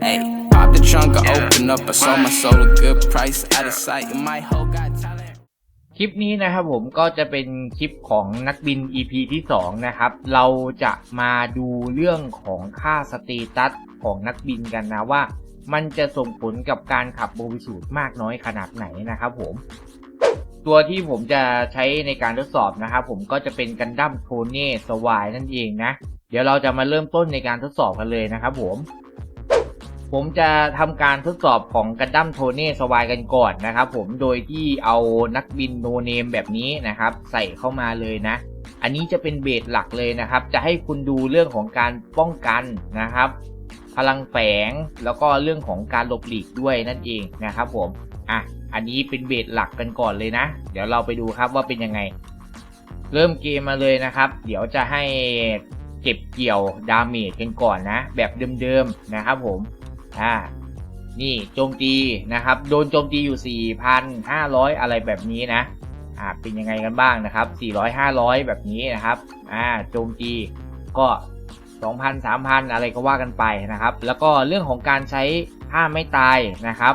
Hey, pop the trunk, I open up. I sold my soul a good price. Out of sight, and my hoe got talent. คลิปนี้นะครับผมก็จะเป็นคลิปของนักบิน EP ที่ 2 นะครับ เราจะมาดูเรื่องของค่าสเตตัสของนักบินกันนะว่า มันจะส่งผลกับการขับโบวิสูตรมากน้อยขนาดไหนนะครับผม ตัวที่ผมจะใช้ในการทดสอบนะครับผมก็จะเป็นกันดั้มโทเน่สวายนั่นเองนะ เดี๋ยวเราจะมาเริ่มต้นในการทดสอบกันเลยนะครับผม ผมจะทำการทดสอบของกันดั้มโทเน่สวายกันก่อนนะครับผมโดยที่เอานักบินโนเนมแบบนี้นะครับ ใส่เข้ามาเลยนะ อันนี้จะเป็นเบสหลักเลยนะครับ จะให้คุณดูเรื่องของการป้องกันนะครับ พลังแฝงแล้วก็เรื่องของการหลบหลีกด้วยนั่นเองนะครับผมอะอันนี้เป็นเบสหลักกันก่อนเลยนะ เดี๋ยวเราไปดูครับว่าเป็นยังไง เริ่มเกมมาเลยนะครับ เดี๋ยวจะให้เก็บเกี่ยวดาเมจกันก่อนนะ แบบเดิมๆนะครับผม อ่านี่โจมตีนะครับ โดนโจมตีอยู่ 4,500 อะไรแบบนี้นะอ่าเป็นยังไงกันบ้างนะครับ 400 500 แบบนี้นะครับอ่าโจมตีก็ 2,000 3,000 อะไรก็ว่ากันไปนะครับ แล้วก็เรื่องของการใช้ท่าไม่ตายนะครับ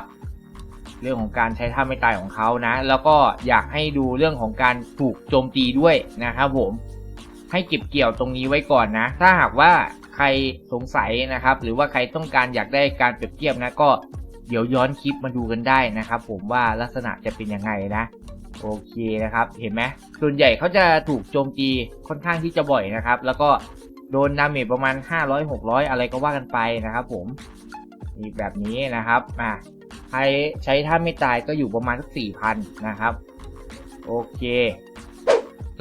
เรื่องของการใช้ท่าไม่ตายของเขานะ แล้วก็อยากให้ดูเรื่องของการถูกโจมตีด้วยนะครับผมให้เก็บเกี่ยวตรงนี้ไว้ก่อนนะ ถ้าหากว่า ใครสงสัยนะครับ หรือว่าใครต้องการอยากได้การเปรียบเทียบนะก็เดี๋ยวย้อนคลิปมาดูกันได้นะครับ ผมว่าลักษณะจะเป็นยังไงนะโอเคนะครับ เห็นไหมส่วนใหญ่เขาจะถูกโจมตีค่อนข้างที่จะบ่อยนะครับ แล้วก็โดนดาเมจประมาณ 500 600 อะไรก็ว่ากันไปนะครับ ผมนี่แบบนี้นะครับอะใครใช้ท่าไม่ตายก็อยู่ประมาณสัก4,000 นะครับ โอเค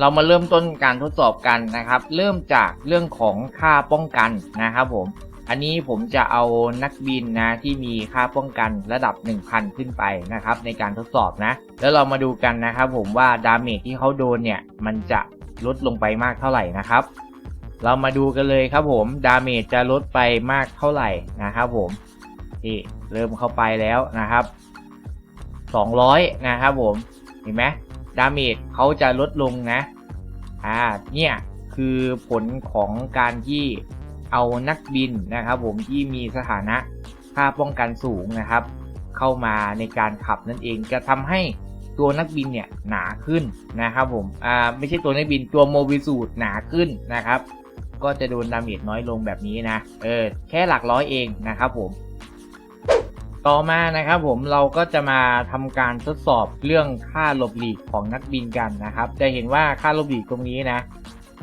เรามาเริ่มต้นการทดสอบกันนะครับ เริ่มจากเรื่องของค่าป้องกันนะครับผม อันนี้ผมจะเอานักบินนะที่มีค่าป้องกันระดับ 1000 ขึ้นไปนะครับ ในการทดสอบนะ แล้วเรามาดูกันนะครับผมว่าดาเมจที่เขาโดนเนี่ย มันจะลดลงไปมากเท่าไหร่นะครับ เรามาดูกันเลยครับผมดาเมจจะลดไปมากเท่าไหร่นะครับผมนี่เริ่มเข้าไปแล้วนะครับ 200 นะครับผมเห็นไหม ดาเมจเขาจะลดลงนะ อ่า เนี่ยคือผลของการที่เอานักบินนะครับ ผมที่มีสถานะค่าป้องกันสูงนะครับ เข้ามาในการขับนั่นเองจะทำให้ตัวนักบินเนี่ยหนาขึ้นนะครับ ผม อ่าไม่ใช่ตัวนักบินตัวโมบิสูตหนาขึ้นนะครับ ก็จะโดนดาเมจน้อยลงแบบนี้นะ เออแค่หลักร้อยเองนะครับผม ต่อมานะครับผมเราก็จะมาทำการทดสอบเรื่องค่าหลบหลีกของนักบินกันนะครับ จะเห็นว่าค่าหลบหลีกตรงนี้นะ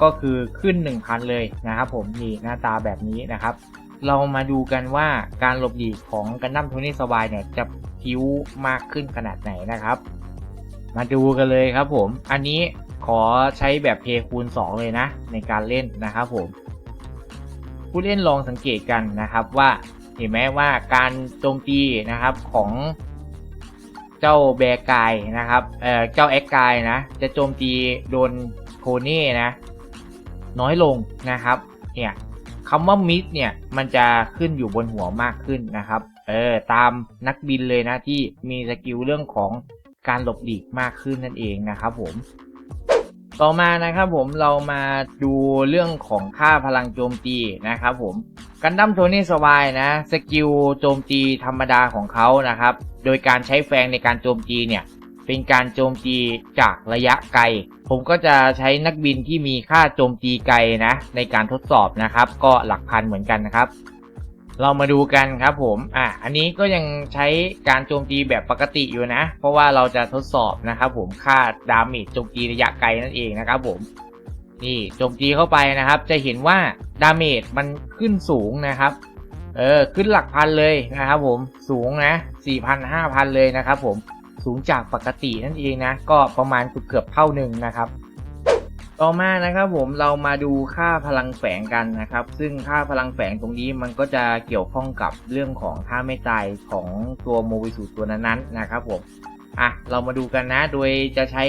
ก็คือขึ้น 1,000 เลยนะครับผมนี่หน้าตาแบบนี้นะครับ เรามาดูกันว่าการหลบหลีกของกันดั้มโทนี่สวายเนี่ยจะพิ้วมากขึ้นขนาดไหนนะครับ มาดูกันเลยครับผม อันนี้ขอใช้แบบเพคูณ 2 เลยนะ ในการเล่นนะครับผม ผู้เล่นลองสังเกตกันนะครับว่า เห็นไหมว่าการโจมตีนะครับของเจ้าแบร์กายนะครับเอ่อเจ้าแอคกายนะ จะโจมตีโดนโคเน่นะ น้อยลงนะครับ เนี่ยคำว่ามิดเนี่ยมันจะขึ้นอยู่บนหัวมากขึ้นนะครับเออตามนักบินเลยนะที่มีสกิลเรื่องของการหลบหลีกมากขึ้นนั่นเองนะครับผม ต่อมานะครับผมเรามาดูเรื่องของค่าพลังโจมตีนะครับผมกันดั้มโทนี่สวายนะสกิลโจมตีธรรมดาของเขานะครับ โดยการใช้แฟงในการโจมตีเนี่ยเป็นการโจมตีจากระยะไกล ผมก็จะใช้นักบินที่มีค่าโจมตีไกลนะในการทดสอบนะครับ ก็หลักพันเหมือนกันนะครับ เรามาดูกันครับผม อะ อันนี้ก็ยังใช้การโจมตีแบบปกติอยู่นะ เพราะว่าเราจะทดสอบนะครับผม ค่าดาเมจโจมตีระยะไกลนั่นเองนะครับผม นี่โจมตีเข้าไปนะครับ จะเห็นว่าดาเมจมันขึ้นสูงนะครับ เออ ขึ้นหลักพันเลยนะครับผม สูงนะ4,000 5,000เลยนะครับผม สูงจากปกตินั่นเองนะ ก็ประมาณเกือบเท่าหนึ่งนะครับ ต่อมานะครับผมเรามาดูค่าพลังแฝงกันนะครับ ซึ่งค่าพลังแฝงตรงนี้มันก็จะเกี่ยวข้องกับเรื่องของค่าไม่ตายของตัวโมบิสูตัวนั้นๆนะครับผมอะเรามาดูกันนะโดยจะใช้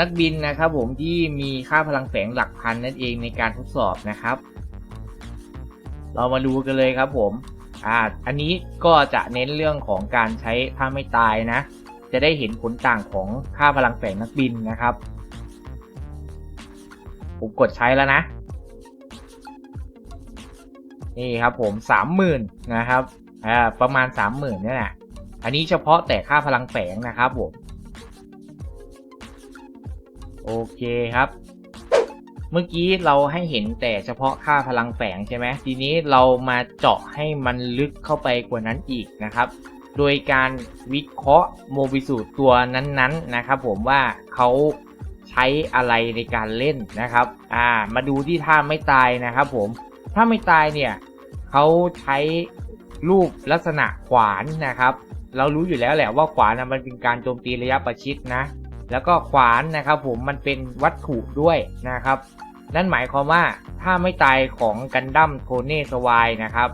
นักบินนะครับผมที่มีค่าพลังแฝงหลักพันนั่นเองในการทดสอบนะครับ เรามาดูกันเลยครับผมอ่าอันนี้ก็จะเน้นเรื่องของการใช้ผ้าไม่ตายนะ จะได้เห็นผลต่างของค่าพลังแฝงนักบินนะครับ ผมกดใช้แล้วนะ นี่ครับผมสามหมื่นนะครับอ่าประมาณสามหมื่นนี่แหละอันนี้เฉพาะแต่ค่าพลังแฝงนะครับผมโอเคครับ เมื่อกี้เราให้เห็นแต่เฉพาะค่าพลังแฝงใช่ไหมทีนี้เรามาเจาะให้มันลึกเข้าไปกว่านั้นอีกนะครับ โดยการวิเคราะห์โมบิสูตตัวนั้นๆนะครับผมว่าเขา ช้อะไรในการเล่นนะครับอ่ามาดูที่ท่าไม่ตายนะครับผมถ้าไม่ตายเนี่ยเขาใช้รูปลักษณะขวานนะครับ เรารู้อยู่แล้วแหละว่าขวานนะมันเป็นการโจมตีระยะประชิดนะ แล้วก็ขวานนะครับผมมันเป็นวัตถุด้วยนะครับ นั่นหมายความว่าถ้าไม่ตายของกันดั้มโทเน่สวายนะครับ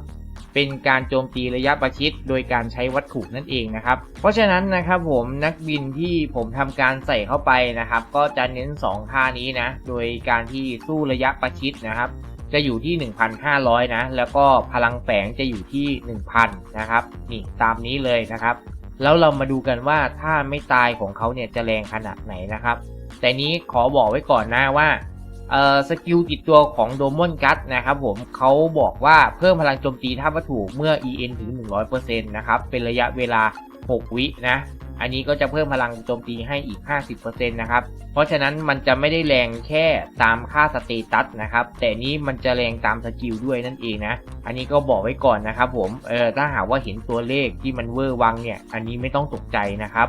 เป็นการโจมตีระยะประชิดโดยการใช้วัตถุนั่นเองนะครับ เพราะฉะนั้นนะครับผมนักบินที่ผมทำการใส่เข้าไปนะครับ ก็จะเน้น 2 ท่านี้นะ โดยการที่สู้ระยะประชิดนะครับ จะอยู่ที่ 1,500 นะ แล้วก็พลังแฝงจะอยู่ที่ 1,000 นะครับ นี่ตามนี้เลยนะครับ แล้วเรามาดูกันว่าถ้าไม่ตายของเขาเนี่ยจะแรงขนาดไหนนะครับ แต่นี้ขอบอกไว้ก่อนนะว่า เอ่อสกิลติดตัวของโดมอนกัตนะครับผมเขาบอกว่าเพิ่มพลังโจมตีท่าวัตถุเมื่อ EN ถึง 100%นะครับ เป็นระยะเวลา 6 วินะ อันนี้ก็จะเพิ่มพลังโจมตีให้อีก 50%นะครับ เพราะฉะนั้นมันจะไม่ได้แรงแค่ตามค่าสเตตัสนะครับ แต่นี้มันจะแรงตามสกิลด้วยนั่นเองนะ อันนี้ก็บอกไว้ก่อนนะครับผม เออถ้าหากว่าเห็นตัวเลขที่มันเวอร์วังเนี่ย อันนี้ไม่ต้องตกใจนะครับ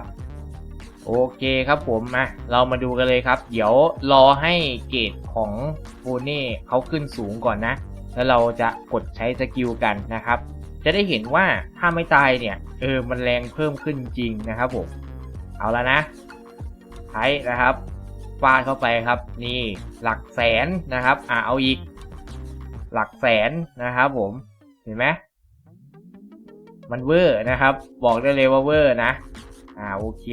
โอเคครับผมมาเรามาดูกันเลยครับ เดี๋ยวรอให้เกรดของโฟเน่เขาขึ้นสูงก่อนนะ แล้วเราจะกดใช้สกิลกันนะครับ จะได้เห็นว่าถ้าไม่ตายเนี่ยเออมันแรงเพิ่มขึ้นจริงนะครับผมเอาแล้วนะใช้นะครับฟาดเข้าไปครับ นี่หลักแสนนะครับ อ่าเอาอีก หลักแสนนะครับ ผมเห็นไหมมันเวอร์นะครับ บอกได้เลยว่าเวอร์นะ อ่าโอเค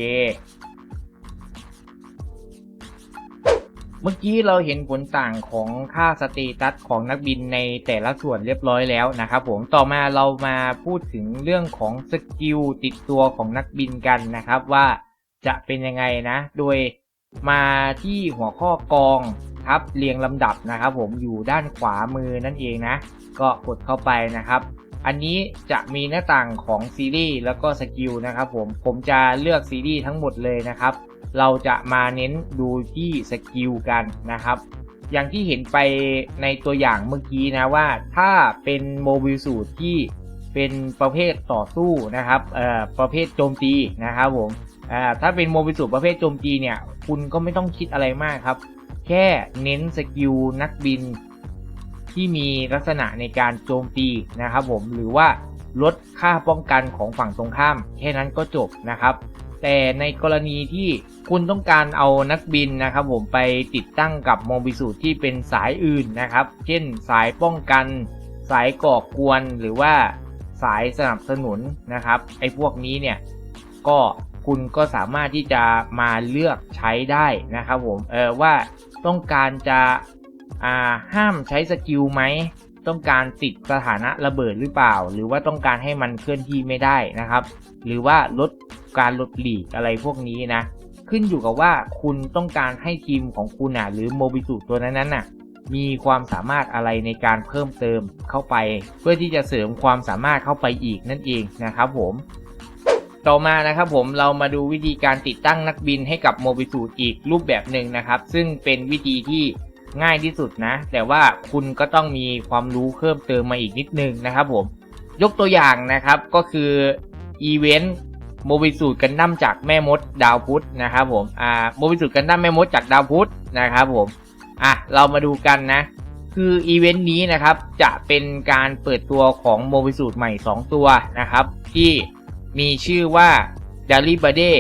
เมื่อกี้เราเห็นผลต่างของค่าสเตตัสของนักบินในแต่ละส่วนเรียบร้อยแล้วนะครับผมต่อมาเรามาพูดถึงเรื่องของสกิลติดตัวของนักบินกันนะครับว่าจะเป็นยังไงนะ โดยมาที่หัวข้อกองครับเรียงลำดับนะครับผมอยู่ด้านขวามือนั่นเองนะ ก็กดเข้าไปนะครับ อันนี้จะมีหน้าต่างของซีรีส์แล้วก็สกิลนะครับผม ผมจะเลือกซีรีส์ทั้งหมดเลยนะครับ เราจะมาเน้นดูที่สกิลกันนะครับ อย่างที่เห็นไปในตัวอย่างเมื่อกี้นะว่าถ้าเป็นโมบิลสูตรที่เป็นประเภทต่อสู้นะครับเอ่อประเภทโจมตีนะครับผมอ่าถ้าเป็นโมบิลสูตรประเภทโจมตีเนี่ย คุณก็ไม่ต้องคิดอะไรมากครับ แค่เน้นสกิลนักบิน ที่มีลักษณะในการโจมตีนะครับผมหรือว่าลดค่าป้องกันของฝั่งตรงข้าม แค่นั้นก็จบนะครับ แต่ในกรณีที่คุณต้องการเอานักบินนะครับผมไปติดตั้งกับโมบิสูตรที่เป็นสายอื่นนะครับ เช่นสายป้องกัน สายก่อกวนหรือว่าสายสนับสนุนนะครับไอ้พวกนี้เนี่ยก็คุณก็สามารถที่จะมาเลือกใช้ได้นะครับผมเออว่าต้องการจะ อ่าห้ามใช้สกิลไหมต้องการติดสถานะระเบิดหรือเปล่า หรือว่าต้องการให้มันเคลื่อนที่ไม่ได้นะครับ หรือว่าลดการลดหลีกอะไรพวกนี้นะ ขึ้นอยู่กับว่าคุณต้องการให้ทีมของคุณอะหรือโมบิสุตัวนั้นน่ะมีความสามารถอะไรในการเพิ่มเติมเข้าไป เพื่อที่จะเสริมความสามารถเข้าไปอีกนั่นเองนะครับผมต่อมานะครับผมเรามาดูวิธีการติดตั้งนักบินให้กับโมบิสูอีกรูปแบบหนึ่งนะครับ ซึ่งเป็นวิธีที่ ง่ายที่สุดนะ แต่ว่าคุณก็ต้องมีความรู้เพิ่มเติมมาอีกนิดนึงนะครับผม ยกตัวอย่างนะครับก็คืออีเวนต์โมบิสูตรกันดั้มจากแม่มดดาวพุธนะครับผมอ่าโมบิสูตรกันดั้มแม่มดจากดาวพุธนะครับผมอะเรามาดูกันนะ คืออีเวนต์นี้นะครับจะเป็นการเปิดตัวของโมบิสูตรใหม่ 2 ตัวนะครับ ที่มีชื่อว่า d a l i b a d e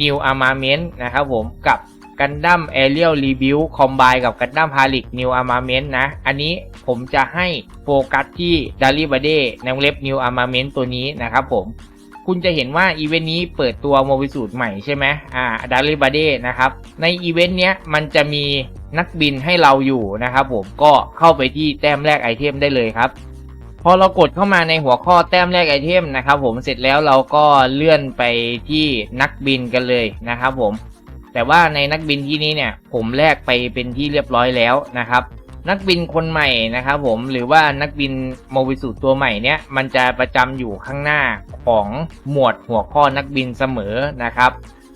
New Armament นะครับผมกับ กันดั้ม Aerial Rebuild Combine กับกันดั้ม h a l i c New Armament นต์นะ อันนี้ผมจะให้โฟกัสที่ d a l i b a d e ในวงเล็บ New Armament ตัวนี้นะครับผม คุณจะเห็นว่าอีเวนต์นี้เปิดตัวโมบิสูตรใหม่ใช่ไหมอ่าดาริบาเดนะครับ ในอีเวนต์เนี้ยมันจะมีนักบินให้เราอยู่นะครับผมก็เข้าไปที่แต้มแรกไอเทมได้เลยครับพอเรากดเข้ามาในหัวข้อแต้มแรกไอเทมนะครับผมเสร็จแล้วเราก็เลื่อนไปที่นักบินกันเลยนะครับผม แต่ว่าในนักบินที่นี้เนี่ยผมแลกไปเป็นที่เรียบร้อยแล้วนะครับ นักบินคนใหม่นะครับผมหรือว่านักบินโมบิสูตัวใหม่เนี้ยมันจะประจำอยู่ข้างหน้าของหมวดหัวข้อนักบินเสมอนะครับ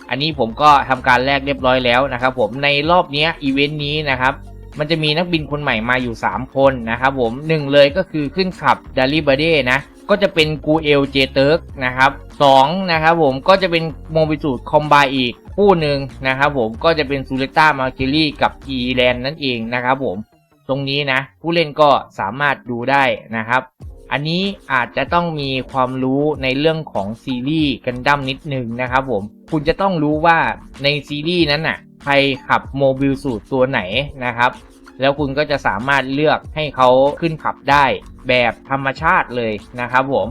อันนี้ผมก็ทำการแลกเรียบร้อยแล้วนะครับผมในรอบนี้อีเวนต์นี้นะครับมันจะมีนักบินคนใหม่มาอยู่ 3 คนนะครับผมหนึ่งเลยก็คือขึ้นขับดาริบาเดนะก็จะเป็นกูเอลเจเติร์กนะครับสองนะครับผมก็จะเป็นโมบิสูดคอมบายอีก คู่หนึ่งนะครับผมก็จะเป็นซูเลต้ามาคิลี่กับอีแลนนั่นเองนะครับผมตรงนี้นะ ผู้เล่นก็สามารถดูได้นะครับ อันนี้อาจจะต้องมีความรู้ในเรื่องของซีรีส์กันดั้มนิดหนึ่งนะครับผมคุณจะต้องรู้ว่าในซีรีส์นั้นน่ะใครขับโมบิลสูตรตัวไหนนะครับ แล้วคุณก็จะสามารถเลือกให้เขาขึ้นขับได้แบบธรรมชาติเลยนะครับผม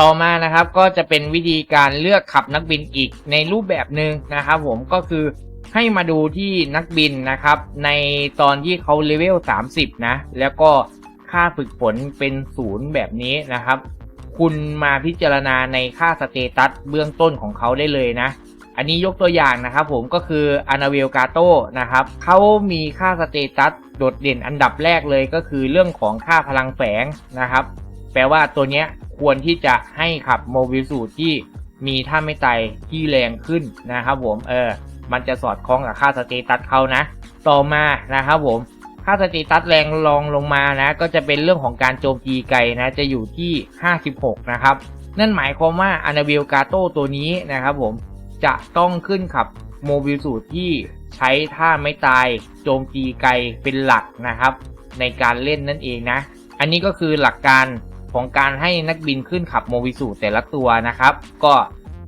ต่อมานะครับก็จะเป็นวิธีการเลือกขับนักบินอีกในรูปแบบหนึ่งนะครับผมก็คือให้มาดูที่นักบินนะครับ ในตอนที่เขาเลเวล 30 นะ แล้วก็ค่าฝึกฝนเป็นศูนย์แบบนี้นะครับ คุณมาพิจารณาในค่าสเตตัสเบื้องต้นของเขาได้เลยนะ อันนี้ยกตัวอย่างนะครับผมก็คืออานาเวลกาโตนะครับเขามีค่าสเตตัสโดดเด่นอันดับแรกเลยก็คือเรื่องของค่าพลังแฝงนะครับ แปลว่าตัวเนี้ย ควรที่จะให้ขับโมบิลสูตรที่มีท่าไม่ไตที่แรงขึ้นนะครับผมเออมันจะสอดคล้องกับค่าสเตตัสเขานะ ต่อมานะครับผมค่าสเตตัสแรงรองลงมานะ ก็จะเป็นเรื่องของการโจมตีไกลนะ จะอยู่ที่ 56 นะครับ นั่นหมายความว่าอนาเบลกาโตตัวนี้นะครับผมจะต้องขึ้นขับโมบิลสูตรที่ใช้ท่าไม่ตายโจมตีไกลเป็นหลักนะครับ ในการเล่นนั่นเองนะ อันนี้ก็คือหลักการ ของการให้นักบินขึ้นขับโมบิสูแต่ละตัวนะครับ ก็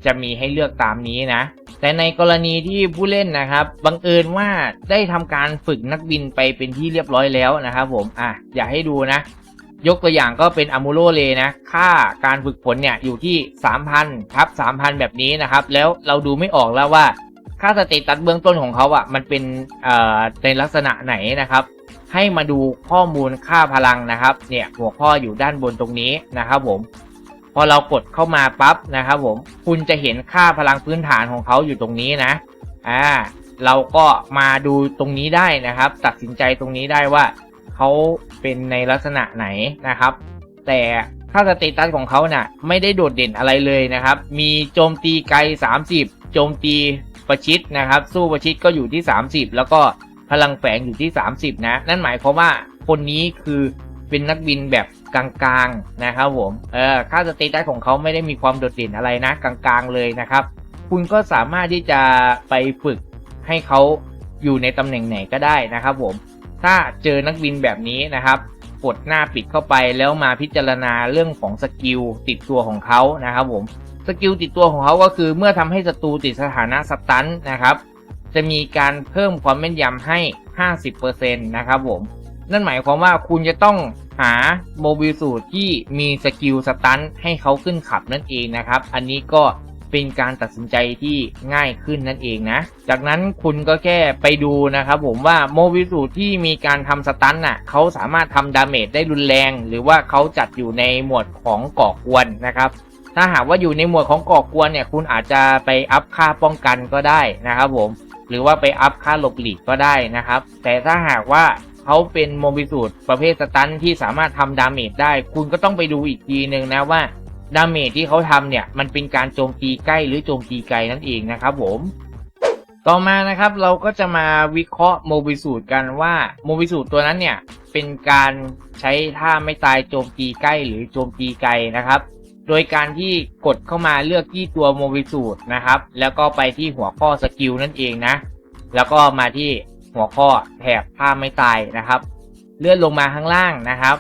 จะมีให้เลือกตามนี้นะ แต่ในกรณีที่ผู้เล่นนะครับ บังเอิญว่าได้ทำการฝึกนักบินไปเป็นที่เรียบร้อยแล้วนะครับผม อะ อยากให้ดูนะ ยกตัวอย่างก็เป็นอ m มูโรเลนะ ค่าการฝึกฝนเนี่ยอยู่ที่ 3,000ครับ3,000 แบบนี้นะครับ แล้วเราดูไม่ออกแล้วว่า ค่าสเตตัสเบื้องต้นของเขาอะ มันเป็นเอ่อในลักษณะไหนนะครับ ให้มาดูข้อมูลค่าพลังนะครับ เนี่ยหัวข้ออยู่ด้านบนตรงนี้นะครับผม พอเรากดเข้ามาปั๊บนะครับผม คุณจะเห็นค่าพลังพื้นฐานของเขาอยู่ตรงนี้นะ อ่า เราก็มาดูตรงนี้ได้นะครับ ตัดสินใจตรงนี้ได้ว่าเขาเป็นในลักษณะไหนนะครับ แต่ค่าสเตตัสของเขาน่ะไม่ได้โดดเด่นอะไรเลยนะครับ มีโจมตีไกล 30 โจมตีประชิดนะครับ สู้ประชิดก็อยู่ที่ 30 แล้วก็ พลังแฝงอยู่ที่ 30 นะ นั่นหมายความว่าคนนี้คือเป็นนักบินแบบกลางๆนะครับผมเออค่าสเตตัสของเขาไม่ได้มีความโดดเด่นอะไรนะ กลางๆเลยนะครับ คุณก็สามารถที่จะไปฝึกให้เขาอยู่ในตำแหน่งไหนก็ได้นะครับผมถ้าเจอนักบินแบบนี้นะครับ กดหน้าปิดเข้าไปแล้วมาพิจารณาเรื่องของสกิลติดตัวของเขานะครับผมสกิลติดตัวของเขาก็คือเมื่อทำให้ศัตรูติดสถานะสตันนะครับ จะมีการเพิ่มความแม่นยำให้ 50%นะครับผม นั่นหมายความว่าคุณจะต้องหาโมบิลสูตรที่มีสกิลสตันให้เขาขึ้นขับนั่นเองนะครับ อันนี้ก็เป็นการตัดสินใจที่ง่ายขึ้นนั่นเองนะ จากนั้นคุณก็แค่ไปดูนะครับผมว่าโมบิลสูตรที่มีการทำสตันน่ะเขาสามารถทำดาเมจได้รุนแรง หรือว่าเขาจัดอยู่ในหมวดของก่อกวนนะครับถ้าหากว่าอยู่ในหมวดของก่อกวนเนี่ย คุณอาจจะไปอัพค่าป้องกันก็ได้นะครับผม หรือว่าไปอัพค่าหลบหลีกก็ได้นะครับ แต่ถ้าหากว่าเขาเป็นโมบิสูตรประเภทสตันที่สามารถทำดาเมจได้ คุณก็ต้องไปดูอีกทีหนึ่งนะว่าดาเมจที่เขาทำเนี่ยมันเป็นการโจมตีใกล้หรือโจมตีไกลนั่นเองนะครับผมต่อมานะครับเราก็จะมาวิเคราะห์โมบิสูตรกันว่าโมบิสูตรตัวนั้นเนี่ยเป็นการใช้ท่าไม่ตายโจมตีใกล้หรือโจมตีไกลนะครับ ดยการที่กดเข้ามาเลือกที่ตัวโมบิสูตรนะครับ แล้วก็ไปที่หัวข้อสกิลนั่นเองนะ แล้วก็มาที่หัวข้อแถบท่าไม่ตายนะครับ เลื่อนลงมาข้างล่างนะครับ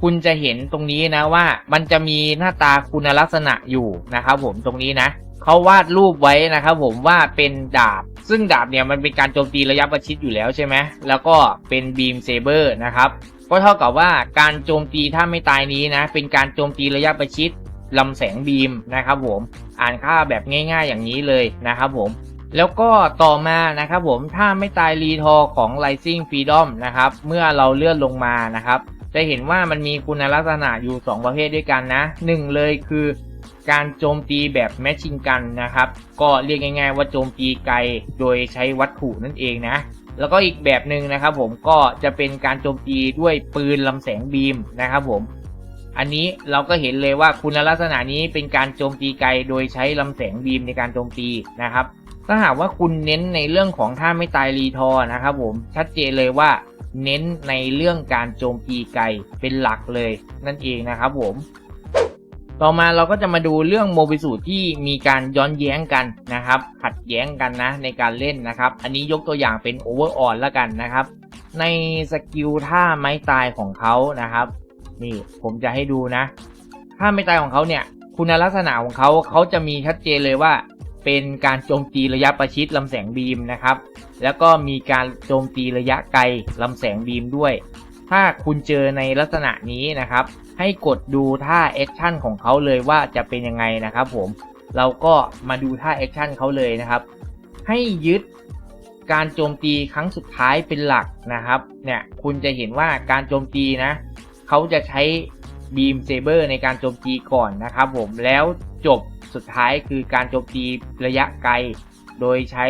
คุณจะเห็นตรงนี้นะว่ามันจะมีหน้าตาคุณลักษณะอยู่นะครับผมตรงนี้นะเขาวาดรูปไว้นะครับผมว่าเป็นดาบ ซึ่งดาบเนี่ยมันเป็นการโจมตีระยะประชิดอยู่แล้วใช่ไหมแล้วก็เป็นบีมเซเบอร์นะครับก็เท่ากับว่าการโจมตีถ้าไม่ตายนี้นะ เป็นการโจมตีระยะประชิด ลำแสงบีมนะครับผมอ่านค่าแบบง่ายๆอย่างนี้เลยนะครับผมแล้วก็ต่อมานะครับผมถ้าไม่ตายรีทอของ Rising Freedom นะครับเมื่อเราเลื่อนลงมานะครับ จะเห็นว่ามันมีคุณลักษณะอยู่ 2 ประเภทด้วยกันนะหนึ่งเลยคือการโจมตีแบบแมชชิงกันนะครับ ก็เรียกง่าย ๆ ว่าโจมตีไกลโดยใช้วัตถุนั่นเองนะ แล้วก็อีกแบบหนึ่งนะครับผมก็จะเป็นการโจมตีด้วยปืนลำแสงบีมนะครับผม อันนี้เราก็เห็นเลยว่าคุณลักษณะนี้เป็นการโจมตีไกลโดยใช้ลำแสงบีมในการโจมตีนะครับถ้าหากว่าคุณเน้นในเรื่องของท่าไม่ตายรีทอร์นะครับผมชัดเจนเลยว่าเน้นในเรื่องการโจมตีไกลเป็นหลักเลยนั่นเองนะครับผมต่อมาเราก็จะมาดูเรื่องโมบิสูที่มีการย้อนแย้งกันนะครับ ขัดแย้งกันนะในการเล่นนะครับ อันนี้ยกตัวอย่างเป็นโอเวอร์ออนแล้วกันนะครับ ในสกิลท่าไม้ตายของเขานะครับ นี่ผมจะให้ดูนะท่าไม้ตายของเขาเนี่ย คุณลักษณะของเขาเขาจะมีชัดเจนเลยว่า เป็นการโจมตีระยะประชิดลำแสงบีมนะครับ แล้วก็มีการโจมตีระยะไกลลำแสงบีมด้วย ถ้าคุณเจอในลักษณะนี้นะครับ ให้กดดูท่าแอคชั่นของเขาเลยว่าจะเป็นยังไงนะครับผมเราก็มาดูท่าแอคชั่นเขาเลยนะครับ ให้ยึดการโจมตีครั้งสุดท้ายเป็นหลักนะครับ เนี่ยคุณจะเห็นว่าการโจมตีนะ เขาจะใช้บีมเซเบอร์ในการโจมตีก่อนนะครับผมแล้วจบสุดท้ายคือการโจมตีระยะไกล โดยใช้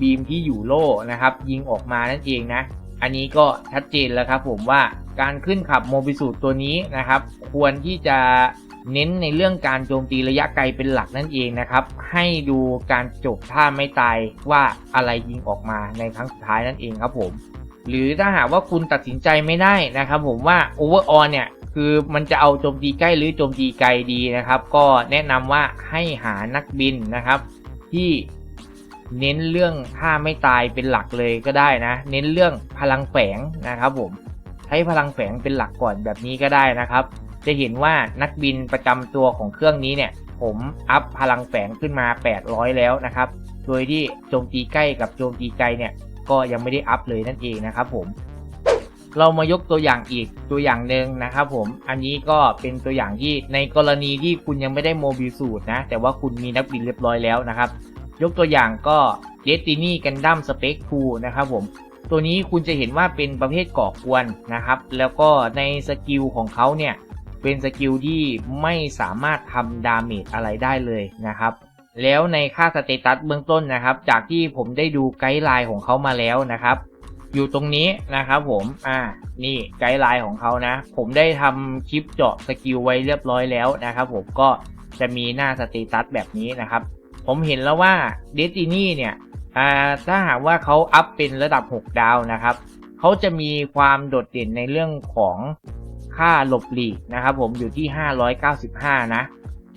บีมที่อยู่โล่นะครับ ยิงออกมานั่นเองนะ อันนี้ก็ชัดเจนแล้วครับผมว่าการขึ้นขับโมบิสูตตัวนี้นะครับ ควรที่จะเน้นในเรื่องการโจมตีระยะไกลเป็นหลักนั่นเองนะครับ ให้ดูการจบท่าไม่ตายว่าอะไรยิงออกมาในครั้งสุดท้ายนั่นเองครับผม หรือถ้าหากว่าคุณตัดสินใจไม่ได้นะครับผมว่าโอเวอร์ออนเนี่ยคือมันจะเอาโจมตีใกล้หรือโจมตีไกลดีนะครับ ก็แนะนำว่าให้หานักบินนะครับ ที่เน้นเรื่องท่าไม่ตายเป็นหลักเลยก็ได้นะ เน้นเรื่องพลังแฝงนะครับผมใช้พลังแฝงเป็นหลักก่อนแบบนี้ก็ได้นะครับ จะเห็นว่านักบินประจำตัวของเครื่องนี้เนี่ย ผมอัพพลังแฝงขึ้นมา 800 แล้วนะครับ โดยที่โจมตีใกล้กับโจมตีไกลเนี่ย ก็ยังไม่ได้อัพเลยนั่นเองนะครับผมเรามายกตัวอย่างอีกตัวอย่างหนึ่งนะครับผม อันนี้ก็เป็นตัวอย่างที่ในกรณีที่คุณยังไม่ได้โมบิลสูตรนะ แต่ว่าคุณมีนักบินเรียบร้อยแล้วนะครับ ยกตัวอย่างก็ Destiny Gundam Spec 2นะครับผม ตัวนี้คุณจะเห็นว่าเป็นประเภทก่อกวนนะครับ แล้วก็ในสกิลของเขาเนี่ย เป็นสกิลที่ไม่สามารถทำดาเมจอะไรได้เลยนะครับ แล้วในค่าสเตตัสเบื้องต้นนะครับ จากที่ผมได้ดูไกด์ไลน์ของเขามาแล้วนะครับ อยู่ตรงนี้นะครับผมอ่านี่ไกด์ไลน์ของเขานะ ผมได้ทำคลิปเจาะสกิลไว้เรียบร้อยแล้วนะครับผมก็จะมีหน้าสเตตัสแบบนี้นะครับ ผมเห็นแล้วว่า Destiny เนี่ยอ่าถ้าหากว่าเขาอัพเป็นระดับ 6 ดาวนะครับ เขาจะมีความโดดเด่นในเรื่องของค่าหลบหลีกนะครับผมอยู่ที่ 595 นะ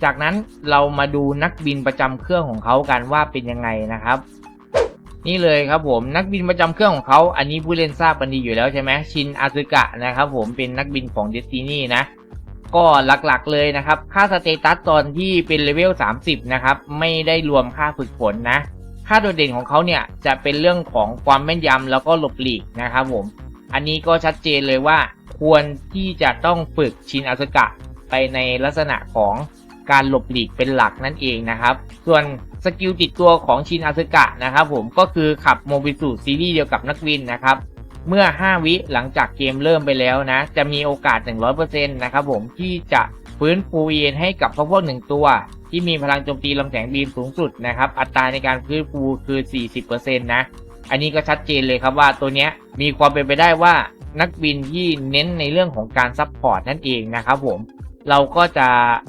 จากนั้นเรามาดูนักบินประจำเครื่องของเขากันว่าเป็นยังไงนะครับ นี่เลยครับผมนักบินประจำเครื่องของเขาอันนี้ผู้เล่นทราบกันดีอยู่แล้วใช่ไหมชินอาซึกะนะครับผมเป็นนักบินของเดสตินีนะก็หลักๆเลยนะครับ ค่าสเตตัสตอนที่เป็นเลเวล 30 นะครับ ไม่ได้รวมค่าฝึกฝนนะ ค่าโดดเด่นของเขาเนี่ยจะเป็นเรื่องของความแม่นยำแล้วก็หลบหลีกนะครับผม อันนี้ก็ชัดเจนเลยว่าควรที่จะต้องฝึกชินอาซึกะไปในลักษณะของ การหลบหลีกเป็นหลักนั่นเองนะครับ ส่วนสกิลติดตัวของชินอาซึกะนะครับผมก็คือขับโมบิสูซีรีส์เดียวกับนักวินนะครับ เมื่อ 5 วิหลังจากเกมเริ่มไปแล้วนะ จะมีโอกาส 100%นะครับผมที่จะฟื้นฟูเอนให้กับพวกพวกหนึ่งตัว ที่มีพลังโจมตีลำแสงบีมสูงสุดนะครับ อัตราในการฟื้นฟูคือ 40%นะ อันนี้ก็ชัดเจนเลยครับว่าตัวเนี้ยมีความเป็นไปได้ว่านักบินที่เน้นในเรื่องของการซัพพอร์ตนั่นเองนะครับผม เราก็จะ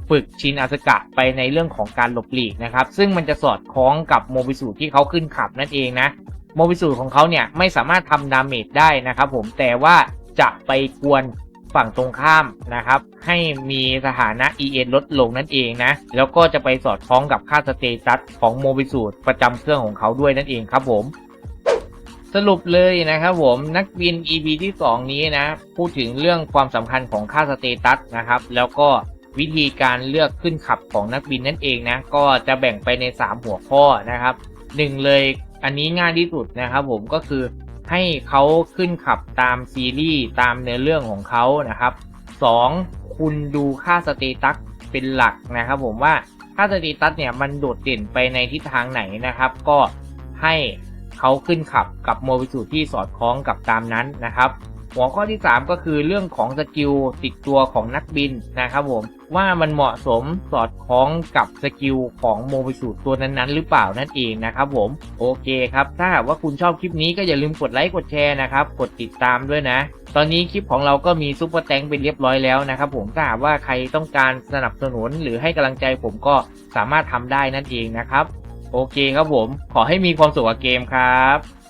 ฝึกชินอาสกะไปในเรื่องของการหลบหลีกนะครับ ซึ่งมันจะสอดคล้องกับโมบิสูที่เขาขึ้นขับนั่นเองนะ โมบิสูของเขาเนี่ยไม่สามารถทำดาเมจได้นะครับผม แต่ว่าจะไปกวนฝั่งตรงข้ามนะครับ ให้มีสถานะ EN ลดลงนั่นเองนะ แล้วก็จะไปสอดคล้องกับค่าสเตตัสของโมบิสูประจำเครื่องของเขาด้วยนั่นเองครับผม สรุปเลยนะครับผมนักบิน EP ที่ 2 นี้นะ พูดถึงเรื่องความสำคัญของค่าสเตตัสนะครับ แล้วก็วิธีการเลือกขึ้นขับของนักบินนั่นเองนะ ก็จะแบ่งไปใน 3 หัวข้อนะครับหนึ่งเลยอันนี้ง่ายที่สุดนะครับผมก็คือให้เขาขึ้นขับตามซีรีส์ตามเนื้อเรื่องของเขานะครับ 2. คุณดูค่าสเตตัสเป็นหลักนะครับ ผมว่าค่าสเตตัสเนี่ยมันโดดเด่นไปในทิศทางไหนนะครับ ก็ให้ เขาขึ้นขับกับโมบิสูที่สอดคล้องกับตามนั้นนะครับ หัวข้อที่ 3 ก็คือเรื่องของสกิลติดตัวของนักบินนะครับผมว่ามันเหมาะสมสอดคล้องกับสกิลของโมบิสูตตัวนั้นๆ หรือเปล่านั่นเองนะครับผมโอเคครับ ถ้าหากว่าคุณชอบคลิปนี้ก็อย่าลืมกดไลค์กดแชร์นะครับกดติดตามด้วยนะตอนนี้คลิปของเราก็มีซุปเปอร์แตงเป็นเรียบร้อยแล้วนะครับผมถ้าหากว่าใครต้องการสนับสนุนหรือให้กำลังใจผมก็สามารถทำได้นั่นเองนะครับ โอเคครับผม ขอให้มีความสุขกับเกมครับ